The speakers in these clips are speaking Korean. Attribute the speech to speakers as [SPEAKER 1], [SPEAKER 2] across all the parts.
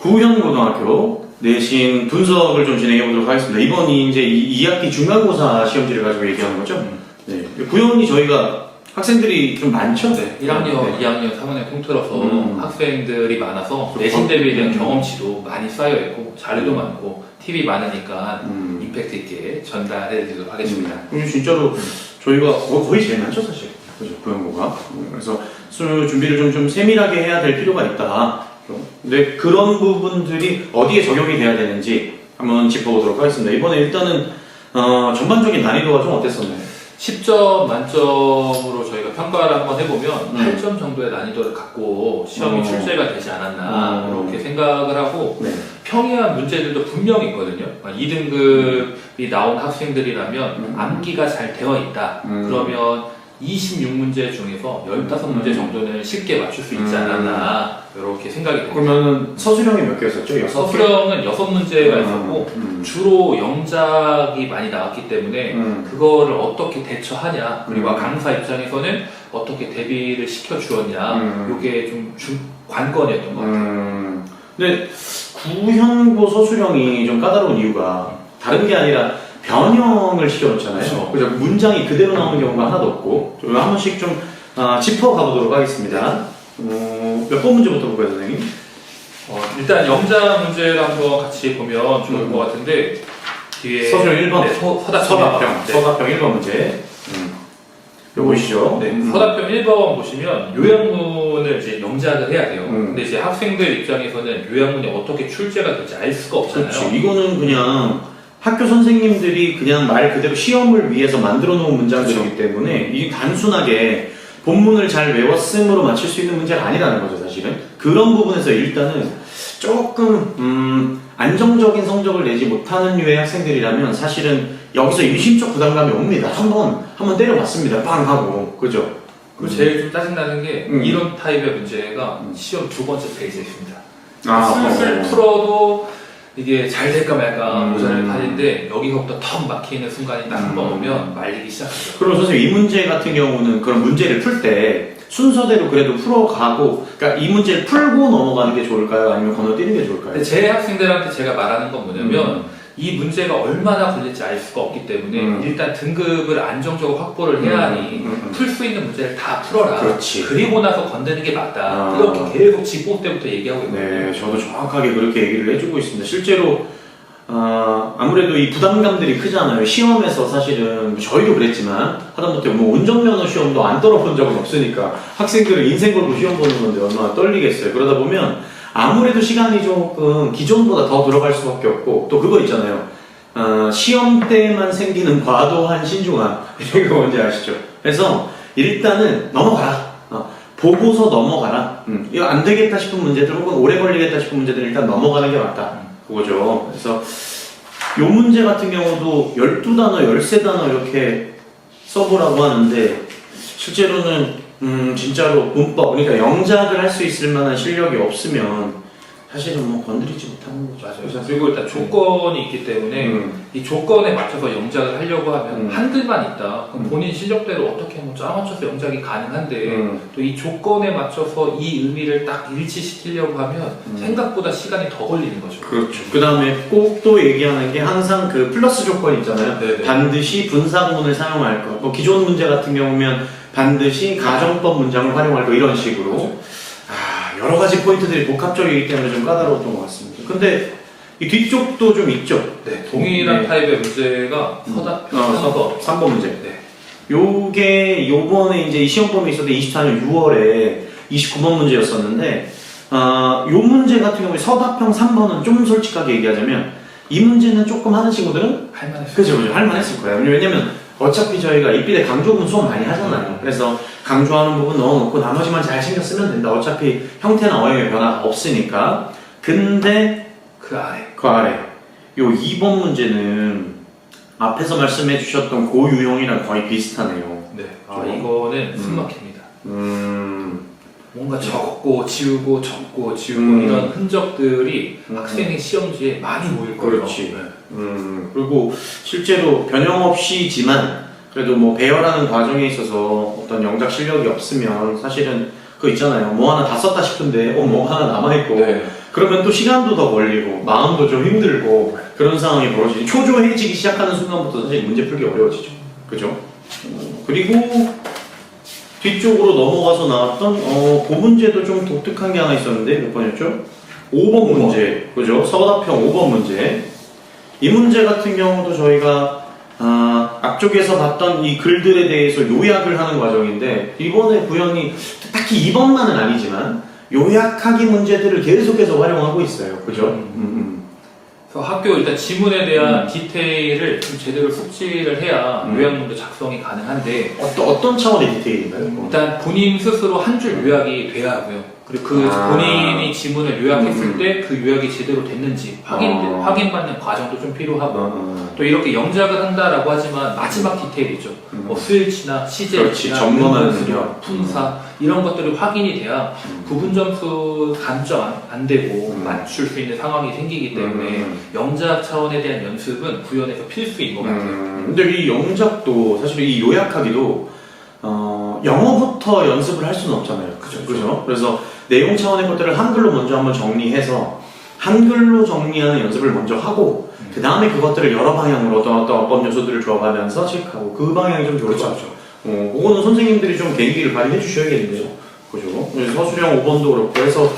[SPEAKER 1] 구현고등학교 내신 분석을 좀 진행해 보도록 하겠습니다. 이번이 이제 2학기 중간고사 시험지를 가지고 얘기하는 거죠. 네. 구현이 저희가 학생들이 좀 많죠?
[SPEAKER 2] 네, 1학년,
[SPEAKER 1] 네.
[SPEAKER 2] 2학년, 3학년 통틀어서
[SPEAKER 1] 음.
[SPEAKER 2] 학생들이 많아서 내신 대비에 대한
[SPEAKER 1] 음.
[SPEAKER 2] 경험치도 많이 쌓여 있고 자료도 많고 팁이 많으니까
[SPEAKER 1] 음.
[SPEAKER 2] 임팩트 있게 전달해 드리도록 하겠습니다.
[SPEAKER 1] 음, 진짜로 저희가 거- 거의 제일 많죠 사실 그죠 구현고가 음, 그래서 수 준비를 좀, 좀 세밀하게 해야 될 필요가 있다 근데 그런 부분들이 어디에 적용이 돼야 되는지 한번 짚어보도록 하겠습니다 이번에 일단은 어, 전반적인 난이도가 좀 어땠었나요?
[SPEAKER 2] 10점 만점으로 저희가 평가를 한번 해보면
[SPEAKER 1] 음.
[SPEAKER 2] 8점 정도의 난이도를 갖고 시험이
[SPEAKER 1] 어.
[SPEAKER 2] 출제가 되지 않았나
[SPEAKER 1] 음.
[SPEAKER 2] 그렇게 생각을 하고
[SPEAKER 1] 네.
[SPEAKER 2] 평이한 문제들도 분명히 있거든요. 2등급이 나온 학생들이라면
[SPEAKER 1] 음.
[SPEAKER 2] 암기가 잘 되어 있다.
[SPEAKER 1] 음.
[SPEAKER 2] 그러면 26문제 중에서 15문제
[SPEAKER 1] 음.
[SPEAKER 2] 정도는 쉽게 맞출 수 있지 않았나 이렇게 생각이 됩니다.
[SPEAKER 1] 그러면은 서술형이 몇 개였었죠? 여섯 개?
[SPEAKER 2] 서술형은 6문제가
[SPEAKER 1] 음,
[SPEAKER 2] 있었고
[SPEAKER 1] 음.
[SPEAKER 2] 주로 영작이 많이 나왔기 때문에
[SPEAKER 1] 음.
[SPEAKER 2] 그거를 어떻게 대처하냐 그리고
[SPEAKER 1] 음.
[SPEAKER 2] 강사 입장에서는 어떻게 대비를 시켜 주었냐
[SPEAKER 1] 음.
[SPEAKER 2] 이게 좀 주- 관건이었던 것 같아요.
[SPEAKER 1] 음, 근데 구현고 서술형이 좀 까다로운 이유가 다른 게 아니라 변형을 시켜놓잖아요.
[SPEAKER 2] 그렇죠.
[SPEAKER 1] 그죠? 문장이 그대로 나오는 경우가 하나도 없고 좀 한 번씩 좀 아, 짚어 가 보도록 하겠습니다. 어, 몇 번 문제부터 볼까요, 선생님?
[SPEAKER 2] 어, 일단 영작 문제를 한번 같이 보면 좋을
[SPEAKER 1] 음.
[SPEAKER 2] 것 같은데 뒤에
[SPEAKER 1] 서술형 1번.
[SPEAKER 2] 네, 서, 서답
[SPEAKER 1] 서답형.
[SPEAKER 2] 네.
[SPEAKER 1] 서답형 1번 문제. 음. 요거 보시죠.
[SPEAKER 2] 네,
[SPEAKER 1] 음.
[SPEAKER 2] 서답형 1번 보시면 요약문을 이제 영작을 해야 돼요.
[SPEAKER 1] 음.
[SPEAKER 2] 근데 이제 학생들 입장에서는 요약문이 어떻게 출제가 될지 알 수가 없잖아요.
[SPEAKER 1] 그렇지. 이거는 그냥 학교 선생님들이 그냥 말 그대로 시험을 위해서 만들어 놓은 문장들이기 때문에 이 단순하게 본문을 잘 외웠음으로 맞출 수 있는 문제가 아니라는 거죠, 사실은. 그런 부분에서 일단은 조금 음, 안정적인 성적을 내지 못하는 류의 학생들이라면 사실은 여기서 유심적 부담감이 옵니다. 한 번 한번 때려봤습니다. 빵 하고 그죠?
[SPEAKER 2] 그리고 제일 좀 짜증나는 게
[SPEAKER 1] 음.
[SPEAKER 2] 이런 타입의 문제가
[SPEAKER 1] 음.
[SPEAKER 2] 시험 두 번째 페이지에 있습니다.
[SPEAKER 1] 아,
[SPEAKER 2] 슬슬
[SPEAKER 1] 어.
[SPEAKER 2] 풀어도 이게 잘 될까 말까
[SPEAKER 1] 음.
[SPEAKER 2] 모자를 파는데 여기서부터 턱 막히는 순간이 딱 한 번
[SPEAKER 1] 음.
[SPEAKER 2] 오면 말리기 시작하죠.
[SPEAKER 1] 그럼 선생님 이 문제 같은 경우는 그런 문제를 풀 때 순서대로 그래도 풀어가고 그러니까 이 문제를 풀고 넘어가는 게 좋을까요? 아니면 건너뛰는 게 좋을까요?
[SPEAKER 2] 근데 제 학생들한테 제가 말하는 건 뭐냐면
[SPEAKER 1] 음.
[SPEAKER 2] 이 문제가 얼마나 걸릴지 알 수가 없기 때문에
[SPEAKER 1] 음.
[SPEAKER 2] 일단 등급을 안정적으로 확보를 해야 하니
[SPEAKER 1] 음, 음, 음.
[SPEAKER 2] 풀 수 있는 문제를 다 풀어라.
[SPEAKER 1] 그렇지.
[SPEAKER 2] 그리고 나서 건드는 게 맞다.
[SPEAKER 1] 아.
[SPEAKER 2] 이렇게 계속 집보 때부터 얘기하고 있거든요.
[SPEAKER 1] 네, 저도 정확하게 그렇게 얘기를 해주고 있습니다. 실제로 아, 아무래도 이 부담감들이 크잖아요. 시험에서 사실은 저희도 그랬지만 하다못해 뭐 운전면허 시험도 안 떨어본 적은 없으니까 학생들은 인생 걸고 시험 보는 건데 얼마나 떨리겠어요. 그러다 보면 아무래도 시간이 조금 기존보다 더 들어갈 수밖에 없고 또 그거 있잖아요. 아, 시험 때만 생기는 과도한 신중함 이거 뭔지 아시죠? 그래서 일단은 넘어가라. 어, 보고서 넘어가라. 음, 이거 안 되겠다 싶은 문제들 혹은 오래 걸리겠다 싶은 문제들 일단 넘어가는 게 맞다. 그거죠. 그래서 요 문제 같은 경우도 12단어, 13단어 이렇게 써보라고 하는데 실제로는 음, 진짜로 문법, 그러니까 영작을 할 수 있을 만한 실력이 없으면 사실은 뭐 건드리지 못하는 거죠.
[SPEAKER 2] 맞아요. 그리고 일단 조건이 있기 때문에
[SPEAKER 1] 음,
[SPEAKER 2] 이 조건에 맞춰서 영작을 하려고 하면
[SPEAKER 1] 음.
[SPEAKER 2] 한글만 있다. 그럼
[SPEAKER 1] 음.
[SPEAKER 2] 본인 실력대로 어떻게 뭐 짜맞춰서 영작이 가능한데
[SPEAKER 1] 음,
[SPEAKER 2] 또 이 조건에 맞춰서 이 의미를 딱 일치시키려고 하면
[SPEAKER 1] 음.
[SPEAKER 2] 생각보다 시간이 더 걸리는 거죠.
[SPEAKER 1] 그렇죠. 그 다음에 꼭 또 얘기하는 게 항상 그 플러스 조건 있잖아요.
[SPEAKER 2] 네네.
[SPEAKER 1] 반드시 분사구문을 사용할 것. 뭐 기존 문제 같은 경우면 반드시 가정법 문장을 활용할 것 이런 식으로. 아 여러 가지 포인트들이 복합적이기 때문에 좀 까다로웠던 것 같습니다. 근데 이 뒤쪽도 좀 있죠.
[SPEAKER 2] 네, 동일한
[SPEAKER 1] 네.
[SPEAKER 2] 타입의 문제가
[SPEAKER 1] 음.
[SPEAKER 2] 서답,
[SPEAKER 1] 어,
[SPEAKER 2] 서서
[SPEAKER 1] 3번 문제.
[SPEAKER 2] 네.
[SPEAKER 1] 요게 요번에 이제 이 시험 범위 있었던 24년 6월에 29번 문제였었는데 아, 요 문제 같은 경우에 서답형 3번은 좀 솔직하게 얘기하자면 이 문제는 조금 하는 친구들은
[SPEAKER 2] 할만했어요.
[SPEAKER 1] 그죠, 그죠. 할만했을 거예요. 왜냐면 어차피 저희가 이필에 강조문 수업 많이 하잖아요. 그래서 강조하는 부분 넣어놓고 나머지만 잘 신경 쓰면 된다. 어차피 형태나 어휘의 변화가 없으니까. 근데
[SPEAKER 2] 그 아래.
[SPEAKER 1] 그 아래 요 2번 문제는 앞에서 말씀해 주셨던 고유형이랑 거의 비슷하네요.
[SPEAKER 2] 네. 아,
[SPEAKER 1] 좀.
[SPEAKER 2] 이거는
[SPEAKER 1] 음.
[SPEAKER 2] 숨 막힙니다.
[SPEAKER 1] 음,
[SPEAKER 2] 뭔가 적고 지우고 적고 지우고
[SPEAKER 1] 음.
[SPEAKER 2] 이런 흔적들이
[SPEAKER 1] 음.
[SPEAKER 2] 학생의 시험지에 많이 모일 거예요.
[SPEAKER 1] 그렇지.
[SPEAKER 2] 네.
[SPEAKER 1] 음, 그리고 실제로 변형 없이지만 그래도 뭐 배열하는 과정에 있어서 어떤 영작 실력이 없으면 사실은 그거 있잖아요. 뭐 하나 다 썼다 싶은데 어, 뭐 하나 남아있고
[SPEAKER 2] 네.
[SPEAKER 1] 그러면 또 시간도 더 걸리고 마음도 좀 힘들고 그런 상황이 벌어지니 초조해지기 시작하는 순간부터 사실 문제 풀기 어려워지죠. 그죠? 어, 그리고 뒤쪽으로 넘어가서 나왔던 어, 그 문제도 좀 독특한 게 하나 있었는데 몇 번이었죠? 5번 문제. 그죠? 서답형 5번 문제. 이 문제 같은 경우도 저희가 아, 앞쪽에서 봤던 이 글들에 대해서 요약을 하는 과정인데 이번에 구현이 딱히 2번만은 아니지만 요약하기 문제들을 계속해서 활용하고 있어요. 그죠?
[SPEAKER 2] 음.
[SPEAKER 1] 음,
[SPEAKER 2] 그래서 학교 일단 지문에 대한 디테일을 좀 제대로 숙지를 해야
[SPEAKER 1] 음.
[SPEAKER 2] 요약문도 작성이 가능한데
[SPEAKER 1] 음. 어떤, 어떤 차원의 디테일인가요?
[SPEAKER 2] 일단 본인 스스로 한 줄 요약이 돼야 하고요. 그리고 그
[SPEAKER 1] 아.
[SPEAKER 2] 본인이 지문을 요약했을
[SPEAKER 1] 음.
[SPEAKER 2] 때 그 요약이 제대로 됐는지 확인,
[SPEAKER 1] 어.
[SPEAKER 2] 확인받는 과정도 좀 필요하고
[SPEAKER 1] 어,
[SPEAKER 2] 또 이렇게 영작을 한다라고 하지만 마지막 디테일이죠.
[SPEAKER 1] 음.
[SPEAKER 2] 뭐 스위치나 시제나 수료,
[SPEAKER 1] 능력.
[SPEAKER 2] 품사 이런 것들이 확인이 돼야
[SPEAKER 1] 음.
[SPEAKER 2] 부분 점수 감점 안- 안 되고
[SPEAKER 1] 음.
[SPEAKER 2] 맞출 수 있는 상황이 생기기 때문에
[SPEAKER 1] 음.
[SPEAKER 2] 영작 차원에 대한 연습은 구현에서 필수인 것 같아요.
[SPEAKER 1] 음, 근데 이 영작도 사실 이 요약하기도 어, 영어부터 연습을 할 수는 없잖아요.
[SPEAKER 2] 그죠,
[SPEAKER 1] 그죠? 그래서 내용 차원의 것들을 한글로 먼저 한번 정리해서 한글로 정리하는 연습을 먼저 하고
[SPEAKER 2] 음.
[SPEAKER 1] 그 다음에 그것들을 여러 방향으로 어떤 어떤 어법 요소들을 조합하면서 체크하고 그 방향이 좀 좋을 것 같아요. 어, 그거는 선생님들이 좀 계기를 발휘해 주셔야겠는데요. 그죠? 그래서 서술형 5번도 그렇고 해서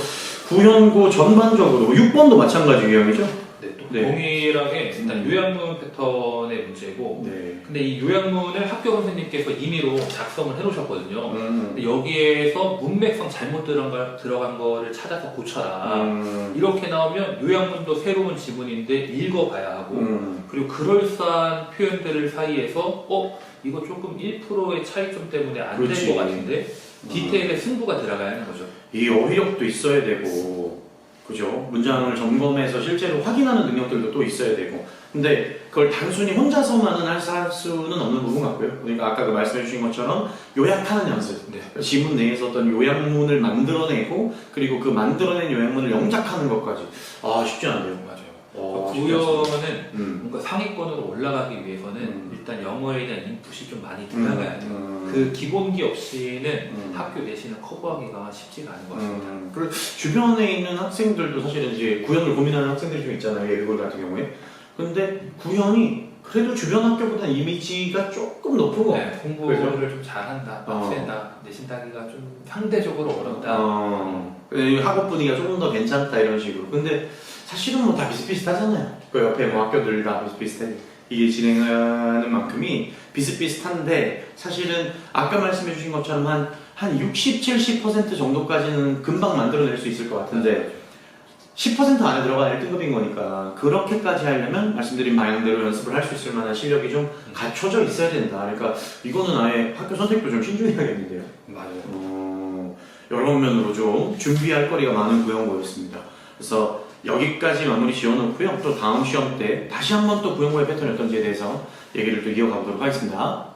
[SPEAKER 1] 구현고 전반적으로 6번도 마찬가지 유형이죠?
[SPEAKER 2] 네, 또
[SPEAKER 1] 네.
[SPEAKER 2] 동일하게 일단
[SPEAKER 1] 음.
[SPEAKER 2] 요약문 패턴의 문제고
[SPEAKER 1] 네.
[SPEAKER 2] 근데 이 요약문을 학교 선생님께서 임의로 작성을 해놓으셨거든요.
[SPEAKER 1] 음.
[SPEAKER 2] 근데 여기에서 문맥성 잘못 들어간, 걸, 들어간 거를 찾아서 고쳐라.
[SPEAKER 1] 음.
[SPEAKER 2] 이렇게 나오면 요약문도 새로운 지문인데 읽어봐야 하고
[SPEAKER 1] 음.
[SPEAKER 2] 그리고 그럴싸한 표현들을 사이에서 어 이거 조금 1%의 차이점 때문에 안 된. 것 같은데 디테일에 승부가 들어가야 하는 거죠.
[SPEAKER 1] 이 어휘력도 있어야 되고 그죠 문장을 점검해서 실제로 확인하는 능력들도 또 있어야 되고 근데 그걸 단순히 혼자서만은 할, 수- 수는 없는 부분 같고요 그러니까 아까 그 말씀해 주신 것처럼 요약하는 연습
[SPEAKER 2] 네.
[SPEAKER 1] 지문 내에서 어떤 요약문을 만들어내고 그리고 그 만들어낸 요약문을 영작하는 것까지 아 쉽지 않네요. 어, 않습니다.
[SPEAKER 2] 구현은
[SPEAKER 1] 음.
[SPEAKER 2] 뭔가 상위권으로 올라가기 위해서는
[SPEAKER 1] 음.
[SPEAKER 2] 일단 영어에 대한 인풋이 좀 많이 들어가야 돼요.
[SPEAKER 1] 음.
[SPEAKER 2] 그 기본기 없이는
[SPEAKER 1] 음.
[SPEAKER 2] 학교 내신을 커버하기가 쉽지가 않은 것 같습니다.
[SPEAKER 1] 음, 그리고 주변에 있는 학생들도 사실은 이제 구현을 고민하는 학생들이 좀 있잖아요. 예비골 같은 경우에. 근데 구현이 그래도 주변 학교보다 이미지가 조금 높은 거.
[SPEAKER 2] 네, 공부를 좀 잘한다,
[SPEAKER 1] 어.
[SPEAKER 2] 빡세다, 내신 따기가 좀 상대적으로 어렵다.
[SPEAKER 1] 어, 그 학업 분위기가 조금 더 괜찮다 이런 식으로. 근데 사실은 뭐 다 비슷비슷하잖아요. 그 옆에 뭐 학교들 다 비슷비슷해. 이게 진행하는 만큼이 비슷비슷한데 사실은 아까 말씀해 주신 것처럼 한, 한 60, 70% 정도까지는 금방 만들어낼 수 있을 것 같은데 10% 안에 들어가 1등급인 거니까 그렇게까지 하려면 말씀드린 방향대로 연습을 할 수 있을 만한 실력이 좀 갖춰져 있어야 된다. 그러니까 이거는 아예 학교 선택도 좀 신중해야겠는데요.
[SPEAKER 2] 맞아요.
[SPEAKER 1] 어, 여러 면으로 좀 준비할 거리가 많은 구형고였습니다. 그래서 여기까지 마무리 지어놓고요. 또 다음 시험 때 다시 한번 또 구형고의 패턴이 어떤지에 대해서 얘기를 또 이어가보도록 하겠습니다.